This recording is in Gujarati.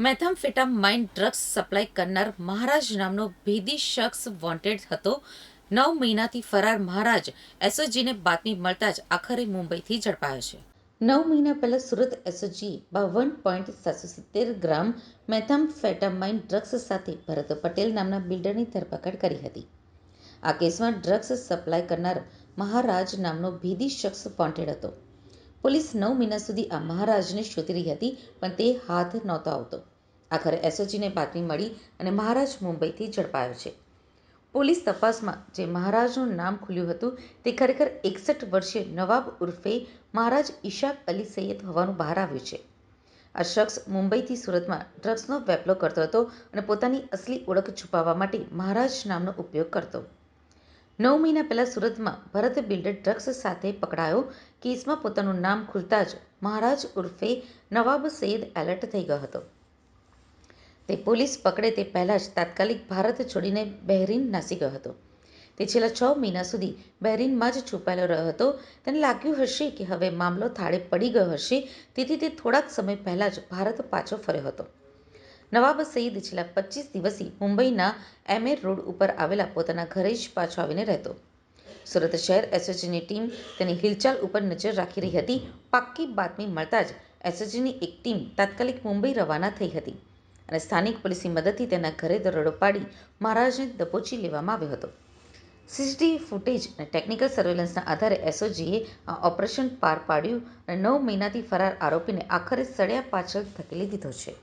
મેથામ્ફેટામાઇન ડ્રગ્સ સપ્લાય કરનાર મહારાજ નામનો ભેદી શખ્સ વોન્ટેડ હતો. નવ મહિનાથી ફરાર મહારાજ એસઓજીને બાતમી મળતા જ આખરે મુંબઈથી ઝડપાયો છે. નવ મહિના પહેલાં સુરત એસઓજી બાવન પોઈન્ટ સાતસો સિત્તેર ગ્રામ મેથામ્ફેટામાઇન ડ્રગ્સ સાથે ભરત પટેલ નામના બિલ્ડરની ધરપકડ કરી હતી. આ કેસમાં ડ્રગ્સ સપ્લાય કરનાર મહારાજ નામનો ભેદી શખ્સ વોન્ટેડ હતો. પોલીસ નવ મહિના સુધી આ મહારાજને શોધી રહી હતી, પણ તે હાથ નહોતો આવતો. આખરે એસઓજીને બાતમી મળી અને મહારાજ મુંબઈથી ઝડપાયો છે. પોલીસ તપાસમાં જે મહારાજનું નામ ખુલ્યું હતું, તે ખરેખર એકસઠ વર્ષીય નવાબ ઉર્ફે મહારાજ ઇશાક અલી સૈયદ હોવાનું બહાર આવ્યું છે. આ શખ્સ મુંબઈથી સુરતમાં ડ્રગ્સનો વેપલો કરતો હતો અને પોતાની અસલી ઓળખ છુપાવવા માટે મહારાજ નામનો ઉપયોગ કરતો. નવ મહિના પહેલાં સુરતમાં ભરત બિલ્ડર ડ્રગ્સ સાથે પકડાયો. કેસમાં પોતાનું નામ ખુલતા જ મહારાજ ઉર્ફે નવાબ સૈયદ એલર્ટ થઈ ગયો હતો. તે પોલીસ પકડે તે પહેલાં જ તાત્કાલિક ભારત છોડીને બહેરીન નાસી ગયો હતો. તે છેલ્લા છ મહિના સુધી બહેરીનમાં જ છુપાયેલો રહ્યો હતો. તેને લાગ્યું હશે કે હવે મામલો થાળે પડી ગયો હશે, તેથી તે થોડાક સમય પહેલાં જ ભારત પાછો ફર્યો હતો. નવાબ સઈદ છેલ્લા પચીસ દિવસથી મુંબઈના એમએર રોડ ઉપર આવેલા પોતાના ઘરે જ પાછો આવીને રહેતો. સુરત શહેર એસઓજીની ટીમ તેની હિલચાલ ઉપર નજર રાખી રહી હતી. પાક્કી બાતમી મળતા જ એસઓજીની એક ટીમ તાત્કાલિક મુંબઈ રવાના થઈ હતી અને સ્થાનિક પોલીસની મદદથી તેના ઘરે દરોડો પાડી મહારાજને દબોચી લેવામાં આવ્યો હતો. સીસીટીવી ફૂટેજ અને ટેકનિકલ સર્વેલન્સના આધારે એસઓજીએ આ ઓપરેશન પાર પાડ્યું અને નવ મહિનાથી ફરાર આરોપીને આખરે સળિયા પાછળ ધકેલી દીધો છે.